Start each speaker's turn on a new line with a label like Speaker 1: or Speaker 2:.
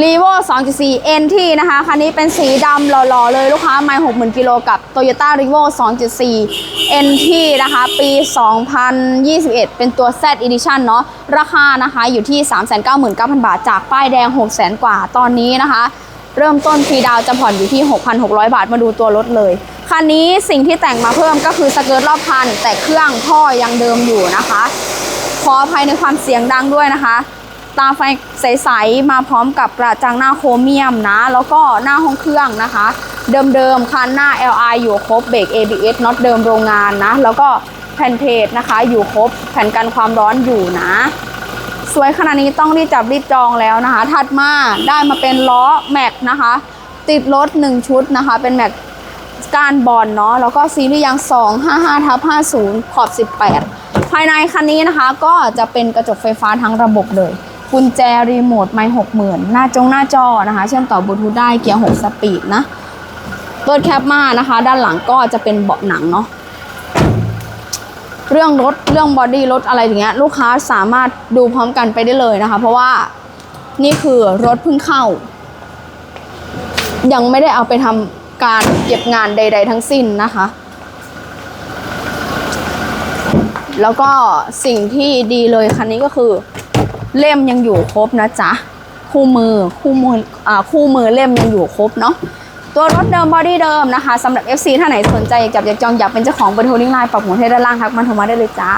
Speaker 1: รีโว2.4 NT นะคะ คันนี้เป็นสีดำหล่อๆ เลยลูกค้า ไม่60,000 กิโลกับ Toyota r e v o 2.4 NT นะคะ ปี 2021 เป็นตัว Z Edition เนาะ ราคานะคะอยู่ที่ 399,000 บาท จากป้ายแดง 600,000 กว่า ตอนนี้นะคะ เริ่มต้นฟรีดาวจะผ่อนอยู่ที่ 6,600 บาท มาดูตัวรถเลย คันนี้สิ่งที่แต่งมาเพิ่มก็คือสเกิร์ตรอบพัน แต่เครื่องท่อยังเดิมอยู่นะคะ ขออภัยในความเสียงดังด้วยนะคะ ตาไฟใสๆมาพร้อมกับกระจังหน้าโครเมียมนะ แล้วก็หน้าห้องเครื่องนะคะ เดิมๆคันหน้า LI อยู่ครบเบรก ABS น็อตเดิมโรงงานนะ แล้วก็แผ่นเพจนะคะ อยู่ครบแผ่นกันความร้อนอยู่นะ สวยขนาดนี้ต้องรีบจับรีบจองแล้วนะคะ ถัดมาได้มาเป็นล้อแม็กนะคะ ติดรถ 1 ชุดนะคะ เป็นแม็กการบอลเนาะแล้วก็ซีรีส์ยาง 255ทับ50 ขอบ 18 ภายในคันนี้นะคะก็จะเป็นกระจกไฟฟ้าทั้งระบบเลย กุญแจรีโมทไม่60,000หน้าจงหน้าจอนะคะ เชื่อมต่อบลูทูธได้เกียร์6สปีดนะเปิดแคปมานะคะ ด้านหลังก็จะเป็นเบาะหนังเนาะเรื่องรถเรื่องบอดี้รถอะไรอย่างเงี้ยลูกค้าสามารถดูพร้อมกันไปได้เลยนะคะ เพราะว่านี่คือรถเพิ่งเข้า ยังไม่ได้เอาไปทำการเก็บงานใด ๆ ทั้งสิ้นนะคะ แล้วก็สิ่งที่ดีเลยคันนี้ก็คือ เล่มยังอยู่ครบนะจ๊ะ คู่มือคู่มืออ่าคู่มือเล่มยังอยู่ครบเนาะตัวรถเดิมบอดี้เดิมนะคะสำหรับ FC ท่านไหนสนใจอยากจับอยากจองอยากเป็นเจ้าของเบอร์โทรลิงไลน์ปักหมุดให้ด้านล่างทักมันโทรมาได้เลยจ้า